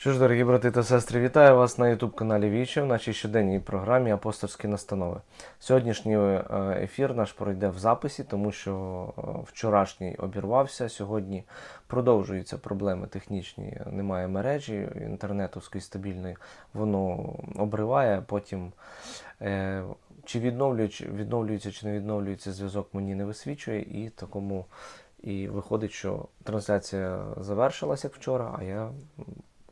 Що ж, дорогі брати та сестри, вітаю вас на youtube каналі Віче в нашій щоденній програмі Апостольські настанови. Сьогоднішній е, ефір наш пройде в записі, тому що е, вчорашній обірвався. Сьогодні продовжуються проблеми технічні. Немає мережі інтернету скрізь стабільної, воно обриває. Потім е, чи відновлюється чи не відновлюється зв'язок, мені не висвічує, і такому і виходить, що трансляція завершилася як вчора, а я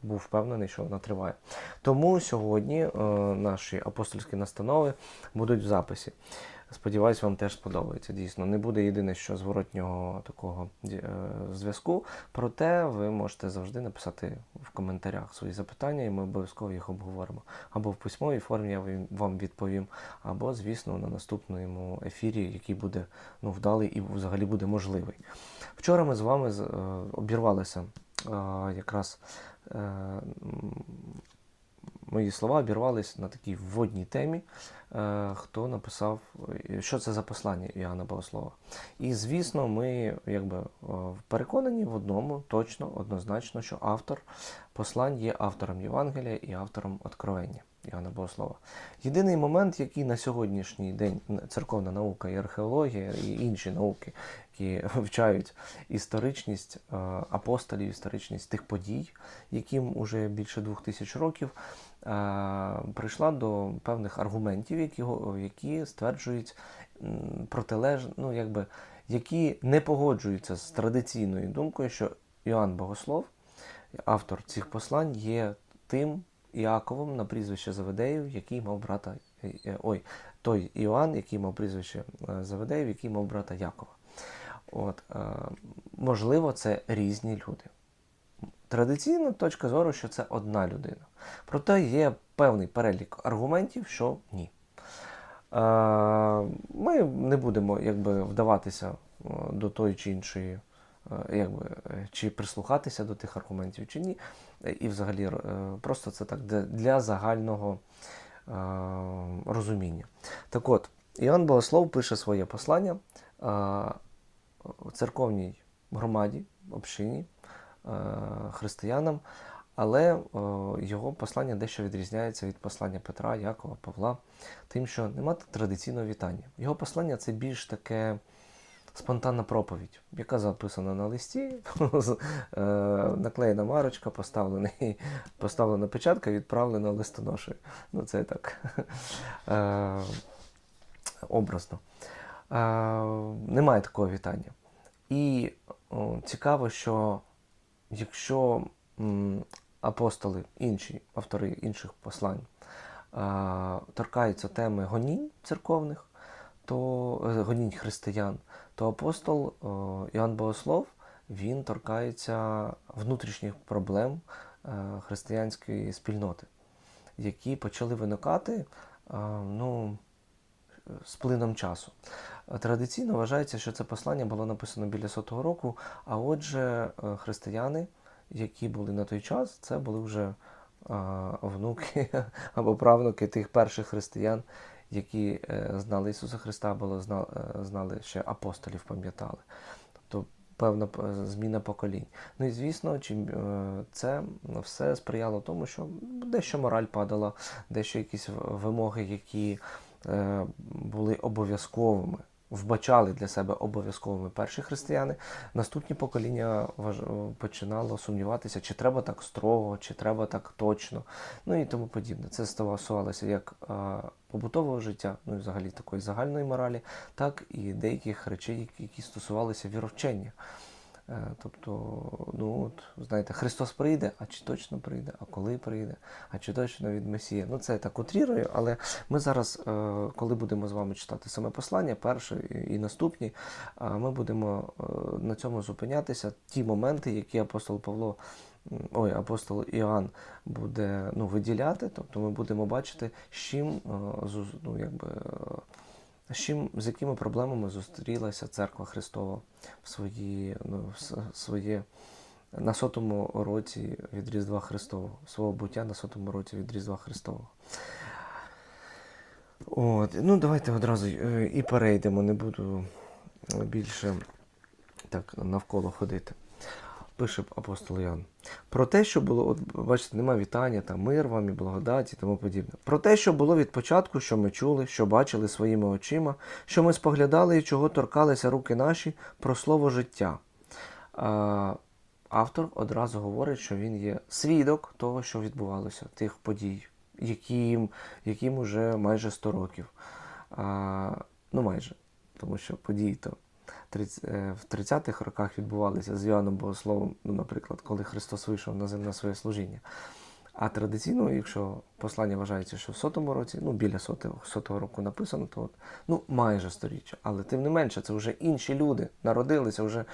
був впевнений, що вона триває. Тому сьогодні е, наші апостольські настанови будуть в записі. Сподіваюсь, вам теж сподобається. Дійсно, не буде єдине, що зворотнього такого е, зв'язку. Проте ви можете завжди написати в коментарях свої запитання, і ми обов'язково їх обговоримо. Або в письмовій формі я вам- відповім, або, звісно, на наступному ефірі, який буде ну, вдалий і взагалі буде можливий. Вчора ми з вами е, обірвалися е, якраз мої слова обірвались на такій вводній темі, е, хто написав, е, що це за послання Іоанна Богослова. І звісно, ми якби е, переконані в одному, точно, однозначно, що автор послань є автором Євангелія і автором Откровення Іоанна Богослова. Єдиний момент, який на сьогоднішній день церковна наука і археологія і інші науки, які вивчають історичність е, апостолів, історичність тих подій, яким уже більше двох тисяч років, е, прийшла до певних аргументів, які, які стверджують м, ну, якби, які не погоджуються з традиційною думкою, що Іоанн Богослов, автор цих послань, є тим Іаковом на прізвище Заведеїв, який мав брата. е, е, Ой, той Іоанн, який мав прізвище е, Заведеїв, який мав брата Якова. От, можливо, це різні люди. Традиційна точка зору, що це одна людина. Проте є певний перелік аргументів, що ні. Ми не будемо якби, вдаватися до тої чи іншої, якби, е, чи прислухатися до тих аргументів, чи ні. Е, І взагалі е, просто це так для- загального е, розуміння. Так от, Іоанн Богослов пише своє послання е, церковній громаді, общині, е, християнам, але е, його послання дещо відрізняється від послання Петра, Якова, Павла, тим, що нема традиційного вітання. Його послання це більш таке спонтанна проповідь, яка записана на листі, е, наклеєна марочка, поставлена печатка, відправлена листоношею. Ну, це так е, образно. Е, немає такого вітання. І цікаво, що якщо апостоли, інші автори інших послань, торкаються теми гонінь церковних, то гонінь християн, то апостол Іоанн Богослов він торкається внутрішніх проблем е, християнської спільноти, які почали виникати е, ну, з плином часу. Е, Традиційно вважається, що це послання було написано біля сотого року, а отже, е, християни, які були на той час, це були вже е, внуки або правнуки тих перших християн, які е, знали Ісуса Христа, було е, знали ще апостолів, пам'ятали. Тобто певна зміна поколінь. Ну і звісно, чим е, це все сприяло тому, що дещо мораль падала, дещо якісь вимоги, які е, були обов'язковими, вбачали для себе обов'язковими перші християни. Наступні покоління починало сумніватися, чи треба так строго, чи треба так точно, ну і тому подібне. Це стосувалося як побутового життя, ну і взагалі такої загальної моралі, так і деяких речей, які стосувалися віровчення. Е, Тобто, ну от, знаєте, Христос прийде, а чи точно прийде, а коли прийде, а чи точно від Месія. Ну, це я так утрірую, але ми зараз, е, коли будемо з вами читати саме послання, перше і- наступні, е, ми будемо на цьому зупинятися. Ті моменти, які апостол Павло, ой, апостол Іоанн буде ну, виділяти, тобто ми будемо бачити, з чим, ну, якби, з чим, з якими проблемами зустрілася церква Христова в свої, ну, в своє на сотому році від Різдва Христового, свого буття на сотому році від Різдва Христового. От, ну давайте одразу е, і перейдемо, не буду більше так навколо ходити. Пише апостол Іоанн. Про те, що було, от бачите, немає вітання, там мир вам і благодаті і тому подібне. Про те, що було від початку, що ми чули, що бачили своїми очима, що ми споглядали і чого торкалися руки наші, про слово життя. А, автор одразу говорить, що він є свідок того, що відбувалося, тих подій, яким, яким уже майже 100 років. А, ну, майже, тому що події то 30, в 30-х роках відбувалися з Іоанном Богословом, ну, наприклад, коли Христос вийшов на земне своє служіння. А традиційно, якщо послання вважається, що в сотому році, ну біля сотого, сотого року написано, то от, ну майже сторіччя. Але тим не менше, це вже інші люди народилися, вже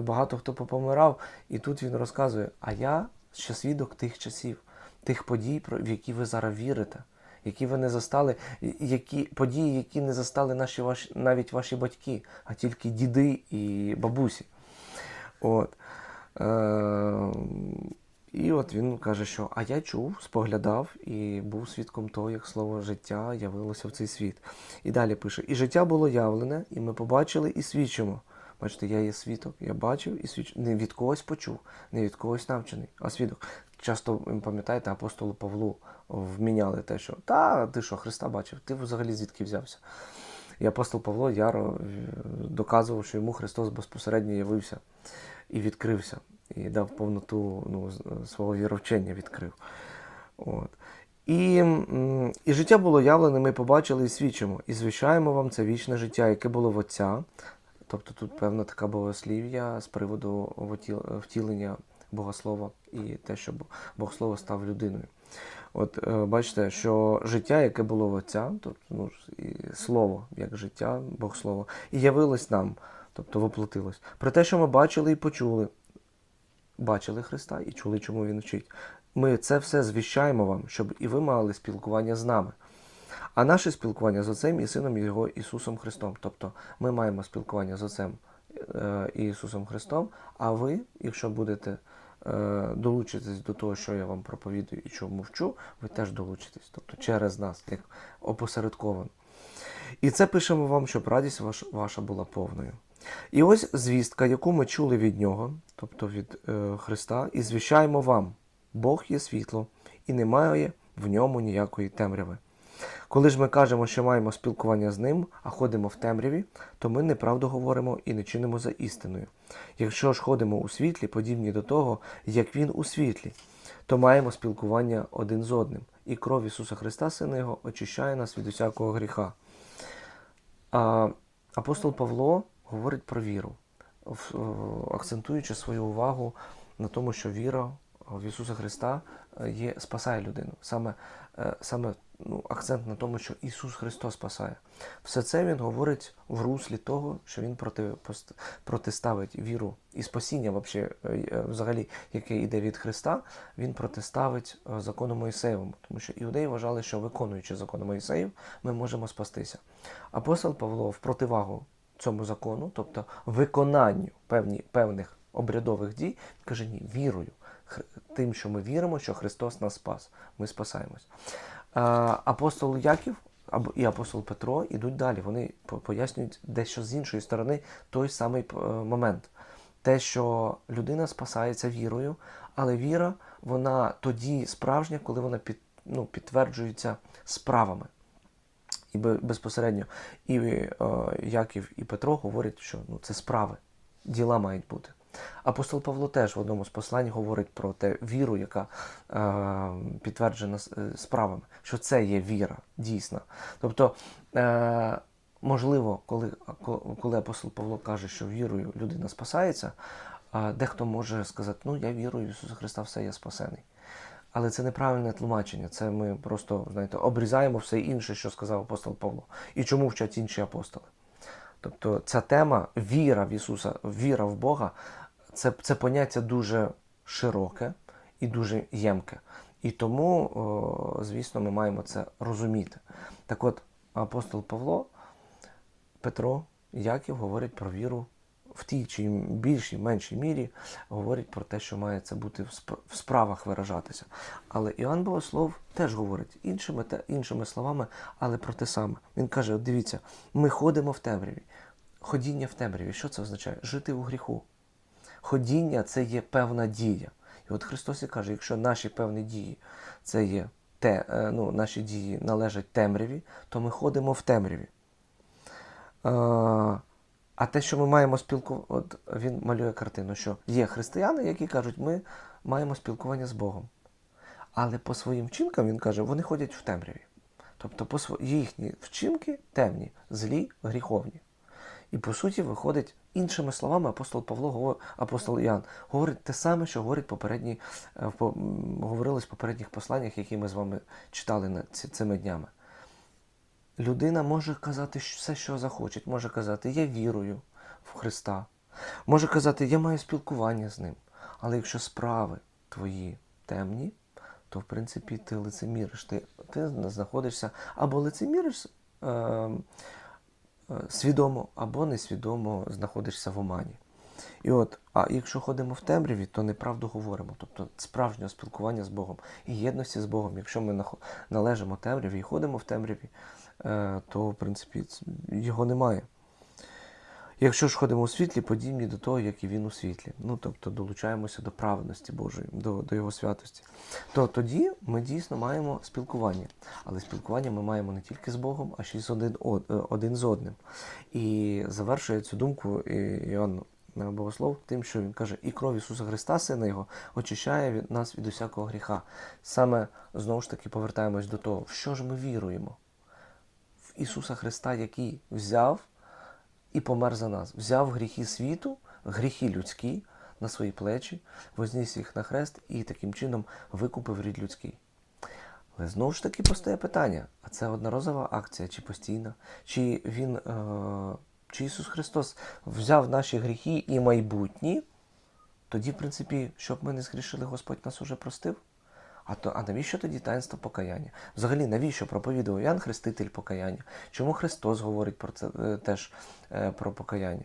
багато хто попомирав. І тут він розказує: а я ще свідок тих часів, тих подій, в які ви зараз вірите, які ви не застали, які події, які не застали наші ваші, навіть ваші батьки, а тільки діди і бабусі. От. Е, і от він каже, що а я чув, споглядав і був свідком того, як слово життя явилося в цей світ. І далі пише: І життя було явлене, і ми побачили і свідчимо. Бачите, я є свідок, я бачив і свідчив. Не від когось почув, не від когось навчений, а свідок. Часто пам'ятаєте, апостолу Павлу вміняли те, що та ти що, Христа бачив, ти взагалі звідки взявся. І апостол Павло яро е, доказував, що йому Христос безпосередньо явився і відкрився, і дав повноту ну, свого віровчення відкрив. От. І, і життя було явлене, ми побачили і свідчимо, і звіщаємо вам це вічне життя, яке було в Отця. Тобто тут певна така богослів'я з приводу втілення Богослова і те, що Бог- Богослово став людиною. От е, бачите, що життя, яке було в Отця, тобто ну, і слово як життя, Богослово, і явилось нам, тобто воплотилось. Про те, що ми бачили і почули, бачили Христа і чули, чому Він вчить. Ми це все звіщаємо вам, щоб і ви мали спілкування з нами. А наше спілкування з Отцем і Сином Його Ісусом Христом. Тобто ми маємо спілкування з Отцем е, і Ісусом Христом, а ви, якщо будете е, долучитись до того, що я вам проповідую і чому вчу, ви теж долучитесь, тобто через нас, як опосередковано. І це пишемо вам, щоб радість ваш, ваша була повною. І ось звістка, яку ми чули від Нього, тобто від е, Христа, і звіщаємо вам: Бог є світло, і немає в ньому ніякої темряви. Коли ж ми кажемо, що маємо спілкування з ним, а ходимо в темряві, то ми неправду говоримо і не чинимо за істиною. Якщо ж ходимо у світлі, подібні до того, як він у світлі, то маємо спілкування один з одним, і кров Ісуса Христа, Сина Його, очищає нас від усякого гріха. А, апостол Павло говорить про віру, акцентуючи свою увагу на тому, що віра в Ісуса Христа е, є, спасає людину. Саме, саме ну, акцент на тому, що Ісус Христос спасає. Все це він говорить в руслі того, що він проти, протиставить віру і спасіння, е, е, взагалі, яке йде від Христа, він протиставить е, закону Моїсеєвому, тому що іудеї вважали, що виконуючи закон Моїсеїв, ми можемо спастися. Апостол Павло в противагу цьому закону, тобто виконанню певні, певних обрядових дій, каже: ні, вірою. Тим, що ми віримо, що Христос нас спас, ми спасаємось. Апостол Яків і апостол Петро йдуть далі. Вони пояснюють дещо з іншої сторони той самий е, момент. Те, що людина спасається вірою, але віра, вона тоді справжня, коли вона під, ну, підтверджується справами. І безпосередньо і е, Яків, і Петро говорять, що ну, це справи, діла мають бути. Апостол Павло теж в одному з послань говорить про те віру, яка е, підтверджена е, справами, що це є віра дійсна. Тобто, е, можливо, коли, коли апостол Павло каже, що вірою людина спасається, а дехто може сказати, ну я вірую в Ісуса Христа, все, я спасений. Але це неправильне тлумачення. Це ми просто знаєте, обрізаємо все інше, що сказав апостол Павло. І чому вчать інші апостоли. Тобто ця тема віра в Ісуса, віра в Бога, це, це поняття дуже широке і дуже ємке. І тому, звісно, ми маємо це розуміти. Так от, апостол Павло, Петро, Яків говорять про віру в тій чи більшій, меншій мірі, говорять про те, що має це бути в справах виражатися. Але Іоанн Богослов теж говорить іншими, те- іншими словами, але про те саме. Він каже: дивіться, ми ходимо в темряві. Ходіння в темряві. Що це означає? Жити у гріху. Ходіння це є певна дія. І от Христос і каже, якщо наші певні дії це є те, е, ну, наші дії належать темряві, то ми ходимо в темряві. А те, що ми маємо спілкування, от він малює картину, що є християни, які кажуть, ми маємо спілкування з Богом. Але по своїм вчинкам він каже, вони ходять в темряві. Тобто по сво- їхні вчинки темні, злі, гріховні. І по суті виходить, іншими словами, апостол Павло, апостол Іоанн говорить те саме, що говорить попередні, е, говорилось в попередніх посланнях, які ми з вами читали цими днями. Людина може казати все, що захоче. Може казати, я вірую в Христа. Може казати, я маю спілкування з ним. Але якщо справи твої темні, то в принципі ти лицеміриш. Ти, ти знаходишся або лицеміриш е, свідомо, або несвідомо знаходишся в омані. І от, а якщо ходимо в темряві, то неправду говоримо. Тобто справжнього спілкування з Богом і єдності з Богом. Якщо ми належимо темряві і ходимо в темряві, е, то в принципі його немає. Якщо ж ходимо у світлі, подібні до того, як і він у світлі. Ну, тобто долучаємося до праведності Божої, до, до Його святості, то тоді ми дійсно маємо спілкування. Але спілкування ми маємо не тільки з Богом, а ще й з один, е, один з одним. І завершує цю думку і Іоанн е, Богослов тим, що він каже, і кров Ісуса Христа, Сина Його, очищає від нас від усякого гріха. Саме знову ж таки повертаємось до того, в що ж ми віруємо? В Ісуса Христа, який взяв і помер за нас. Взяв гріхи світу, гріхи людські на свої плечі, возніс їх на хрест і таким чином викупив рід людський. Але знову ж таки постає питання: а це одноразова акція чи постійна? Чи він, е, чи Ісус Христос взяв наші гріхи і майбутні? Тоді, в принципі, щоб ми не згрішили, Господь нас уже простив. А то, а навіщо тоді таїнство покаяння? Взагалі, навіщо проповідував Ян Хреститель покаяння? Чому Христос говорить про це е, теж е, про покаяння?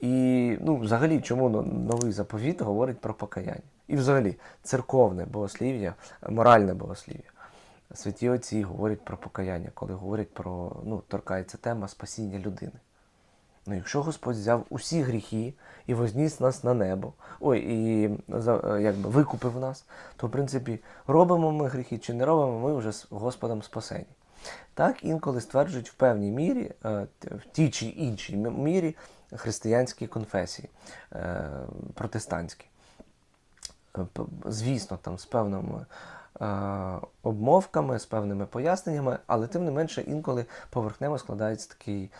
І ну, взагалі, чому новий заповіт говорить про покаяння? І взагалі, церковне богослів'я, моральне богослів'я. Святі отці говорять про покаяння, коли говорять про ну, торкається тема спасіння людини. Ну, якщо Господь взяв усі гріхи і возніс нас на небо, ой, і е, якби викупив нас, то в принципі робимо ми гріхи чи не робимо, ми вже з Господом спасені. Так інколи стверджують в певній мірі, е, в тій чи іншій мірі християнські конфесії е, протестантські. Звісно, там з певними обмовками, з певними поясненнями, але тим не менше інколи поверхнево складається такий,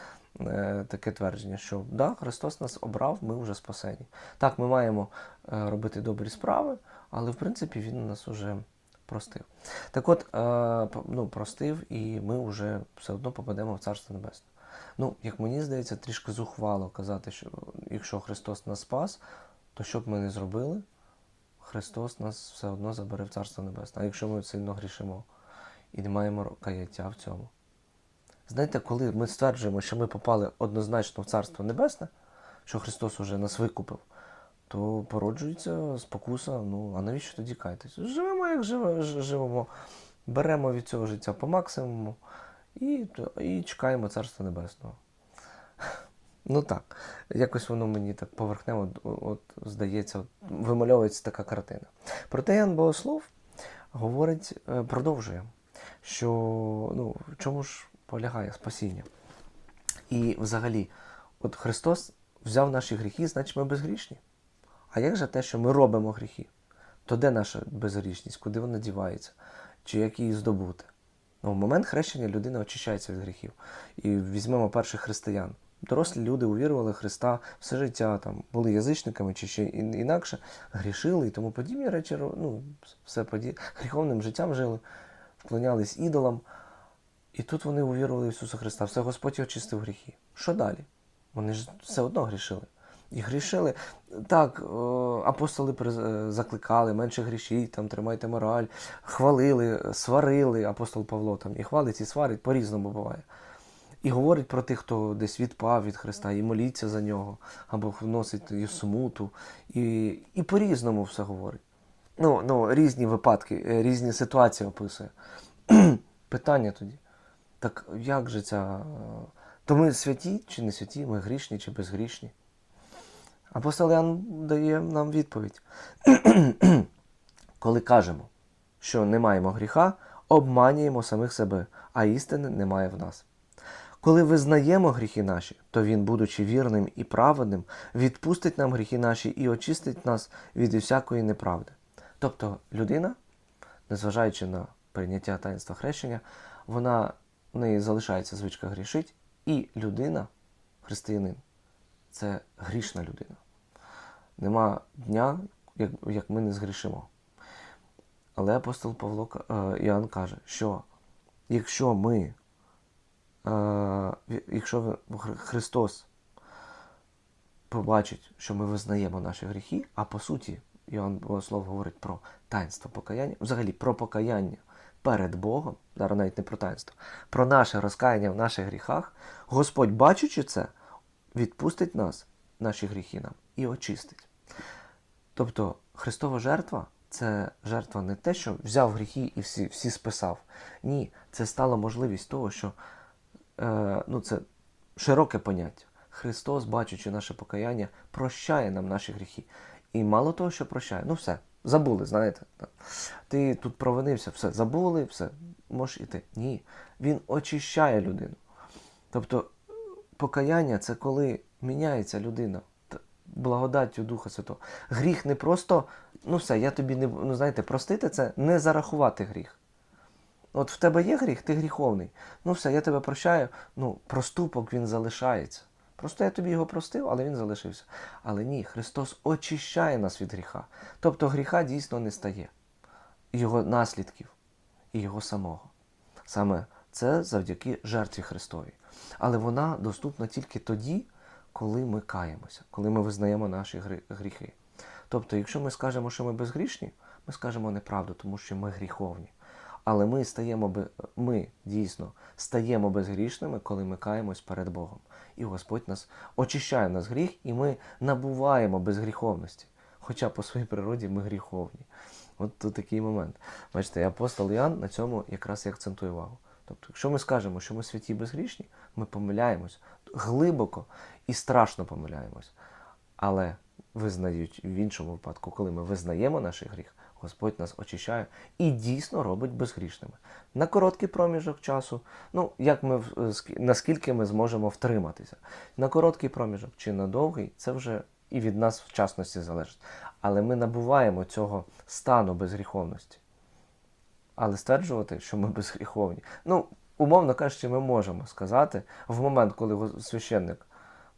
таке твердження, що да, Христос нас обрав, ми вже спасені. Так, ми маємо е, робити добрі справи, але в принципі Він нас уже простив. Так от, е, ну, простив, і ми вже все одно попадемо в Царство Небесне. Ну, як мені здається, трішки зухвало казати, що якщо Христос нас спас, то що б ми не зробили, Христос нас все одно забере в Царство Небесне. А якщо ми сильно грішимо і не маємо каяття в цьому. Знаєте, коли ми стверджуємо, що ми попали однозначно в Царство Небесне, що Христос уже нас викупив, то породжується спокуса, ну, а навіщо тоді каятись? Живемо, як живе- живемо, беремо від цього життя по максимуму і, і чекаємо Царства Небесного. Ну так, якось воно мені так поверхнево от, здається, от, вимальовується така картина. Проте Ян Богослов говорить, е, продовжує, що ну, чому ж полягає спасіння. І взагалі, от Христос взяв наші гріхи, значить ми безгрішні. А як же те, що ми робимо гріхи? То де наша безгрішність, куди вона дівається, чи як її здобути? Ну, в момент хрещення людина очищається від гріхів. І візьмемо перших християн. Дорослі люди увірували Христа все життя, там, були язичниками чи ще інакше, грішили і тому подібні речі, ну, все поді... гріховним життям жили, вклонялись ідолам. І тут вони увірували в Ісуса Христа. Все Господь очистив гріхи. Що далі? Вони ж все одно грішили. І грішили. Так, е, апостоли е, закликали, менше грішіть, там, тримайте мораль, хвалили, сварили апостол Павло там, і хвалить, і сварить, по-різному буває. І говорить про тих, хто десь відпав від Христа, і моліться за нього, або вносить смуту, і, і по-різному все говорить. Ну, ну, різні випадки, е, різні ситуації описує. Питання тоді. Так як же ця. То ми святі чи не святі, ми грішні чи безгрішні? Апостол Ян дає нам відповідь. Коли кажемо, що не маємо гріха, обманюємо самих себе, а істини немає в нас. Коли визнаємо гріхи наші, то Він, будучи вірним і праведним, відпустить нам гріхи наші і очистить нас від усякої неправди. Тобто людина, незважаючи на прийняття таїнства хрещення, вона в неї залишається звичка грішить, і людина, християнин, це грішна людина. Нема дня, як, як ми не згрішимо. Але апостол Павло е, Іоанн каже, що якщо ми, е, якщо Христос побачить, що ми визнаємо наші гріхи, а по суті, Іоанн Богослов говорить про таїнство покаяння, взагалі про покаяння перед Богом, зараз навіть не про таїнство, про наше розкаяння в наших гріхах, Господь, бачачи це, відпустить нас, наші гріхи нам, і очистить. Тобто Христова жертва це жертва не те, що взяв гріхи і всі, всі списав. Ні, це стало можливість того, що е, ну, це широке поняття. Христос, бачачи наше покаяння, прощає нам наші гріхи. І мало того, що прощає, ну все, забули, знаєте. Ти тут провинився, все, забули, все, можеш іти. Ні. Він очищає людину. Тобто покаяння це коли міняється людина благодаттю Духа Святого. Гріх не просто, ну все, я тобі не ну знаєте, простити це не зарахувати гріх. От в тебе є гріх, ти гріховний. Ну все, я тебе прощаю. Ну, проступок він залишається. Просто я тобі його простив, але він залишився. Але ні, Христос очищає нас від гріха. Тобто гріха дійсно не стає. Його наслідків і його самого. Саме це завдяки жертві Христовій. Але вона доступна тільки тоді, коли ми каємося, коли ми визнаємо наші гріхи. Тобто, якщо ми скажемо, що ми безгрішні, ми скажемо неправду, тому що ми гріховні. Але ми стаємо ми дійсно стаємо безгрішними, коли ми каємось перед Богом. І Господь нас очищає нас гріх, і ми набуваємо безгріховності. Хоча по своїй природі ми гріховні. От тут такий момент. Бачите, апостол Іоанн на цьому якраз і акцентує увагу. Тобто, якщо ми скажемо, що ми святі безгрішні, ми помиляємось глибоко і страшно помиляємось. Але визнають в іншому випадку, коли ми визнаємо наш гріх, Господь нас очищає і дійсно робить безгрішними. На короткий проміжок часу, ну як ми наскільки ми зможемо втриматися. На короткий проміжок чи на довгий, це вже і від нас в частності залежить. Але ми набуваємо цього стану безгріховності. Але стверджувати, що ми безгріховні. Ну, умовно кажучи, ми можемо сказати в момент, коли священник,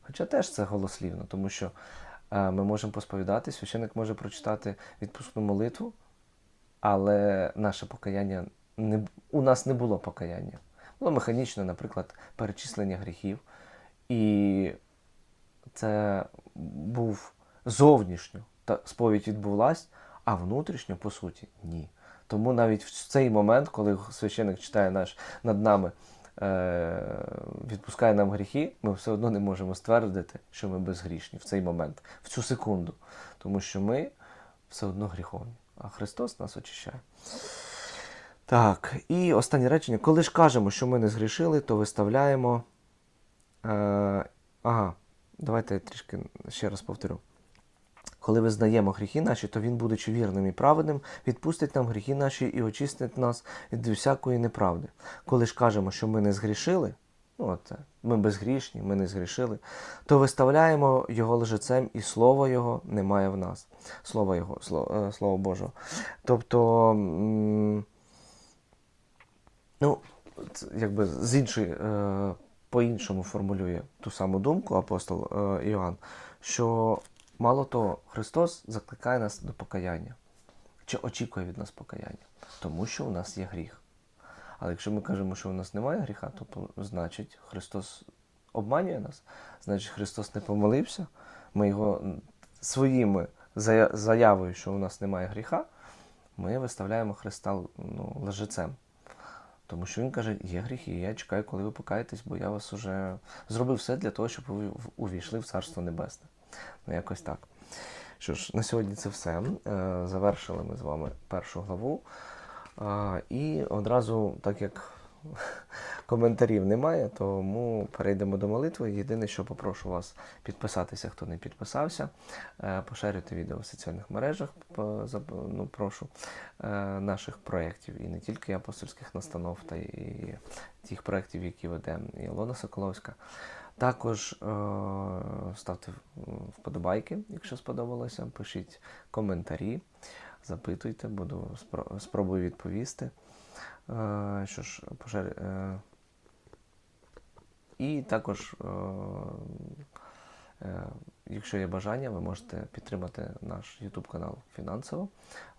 хоча теж це голослівно, тому що е, ми можемо посповідати, священник може прочитати відпускну молитву, але наше покаяння не, у нас не було покаяння. Було механічне, наприклад, перечислення гріхів. І це був зовнішньо та сповідь відбулась, а внутрішньо, по суті, ні. Тому навіть в цей момент, коли священик читає наш над нами, е, відпускає нам гріхи, ми все одно не можемо ствердити, що ми безгрішні в цей момент, в цю секунду. Тому що ми все одно гріховні, а Христос нас очищає. Так, і останнє речення. Коли ж кажемо, що ми не згрішили, то виставляємо. Е, ага, давайте я трішки ще раз повторю. Коли визнаємо гріхи наші, то Він, будучи вірним і праведним, відпустить нам гріхи наші і очистить нас від всякої неправди. Коли ж кажемо, що ми не згрішили, ну от це, ми безгрішні, ми не згрішили, то виставляємо Його лжецем, і Слово Його немає в нас. Слово Його, Слово, е, Слово Божого. Тобто. Ну, якби з іншої, е, по-іншому формулює ту саму думку апостол е, Іоанн, що мало того, Христос закликає нас до покаяння, чи очікує від нас покаяння, тому що у нас є гріх. Але якщо ми кажемо, що у нас немає гріха, то значить Христос обманює нас, значить Христос не помолився, ми його своїми заявою, що у нас немає гріха, ми виставляємо Христа ну, лжецем. Тому що він каже, є гріхи, я чекаю, коли ви покаєтесь, бо я вас уже зробив все для того, щоб ви увійшли в Царство Небесне. Ну, якось так. Що ж, на сьогодні це все. Е, Завершили ми з вами першу главу. І одразу, так як коментарів немає, тому перейдемо до молитви. Єдине, що попрошу вас підписатися, хто не підписався, е, поширюйте відео в соціальних мережах. Ну, прошу е, наших проєктів і не тільки апостольських настанов, та і тих проєктів, які веде Ілона Соколовська. Також е, ставте вподобайки, якщо сподобалося. Пишіть коментарі, запитуйте, буду спробую відповісти. Е, що ж, пошир... е, і також, якщо є бажання, ви можете підтримати наш YouTube канал фінансово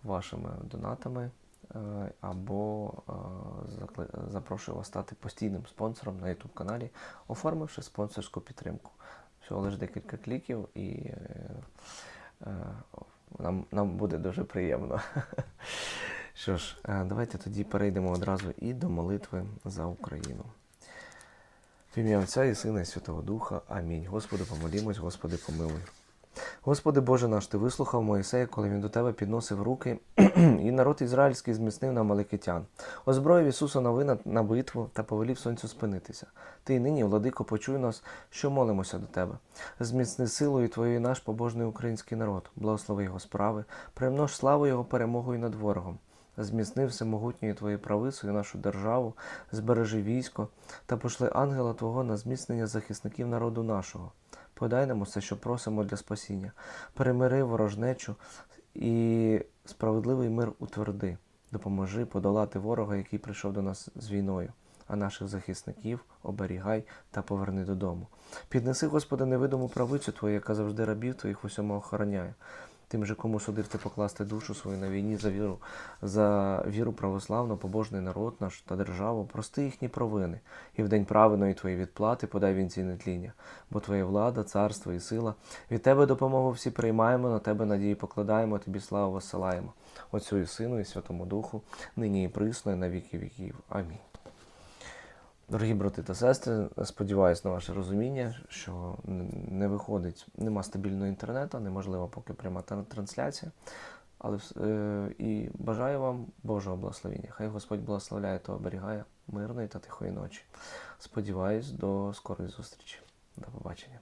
вашими донатами. Е, Або е, запрошую вас стати постійним спонсором на YouTube каналі, оформивши спонсорську підтримку. Всього лише декілька кліків, і е, нам, нам буде дуже приємно. Що ж, давайте тоді перейдемо одразу і до молитви за Україну. В ім'я Отця і Сина і Святого Духа. Амінь. Господи, помолімось, Господи, помилуй. Господи Боже наш, Ти вислухав Моїсея, коли він до Тебе підносив руки, і народ ізраїльський зміцнив на Маликитян. Озброїв Ісуса новина на битву та повелів сонцю спинитися. Ти нині, владико, почуй нас, що молимося до Тебе. Зміцни силою Твоєю наш побожний український народ, благослови його справи, примнож славу Його перемогою над ворогом. Зміцни всемогутньою Твоєю правицею нашу державу, збережи військо та пошли ангела Твого на зміцнення захисників народу нашого. Подай нам усе, що просимо для спасіння, перемири ворожнечу і справедливий мир утверди. Допоможи подолати ворога, який прийшов до нас з війною, а наших захисників оберігай та поверни додому. Піднеси, Господи, невидиму правицю Твою, яка завжди рабів Твоїх усьому охороняє. Тим же, кому судив ти покласти душу свою на війні за віру, за віру православну, побожний народ наш та державу, прости їхні провини, і в день праведної твоєї відплати подай вінці нетління, бо твоя влада, царство і сила. Від тебе допомогу всі приймаємо, на тебе надії покладаємо, тобі славу висилаємо. Отцю і Сину, і Святому Духу, нині і присно, і на віки віків. Амінь. Дорогі брати та сестри, сподіваюся на ваше розуміння, що не виходить, нема стабільного інтернету, неможливо поки пряма трансляція. Але е, і бажаю вам Божого благословення. Хай Господь благословляє та оберігає мирної та тихої ночі. Сподіваюсь, до скорої зустрічі. До побачення.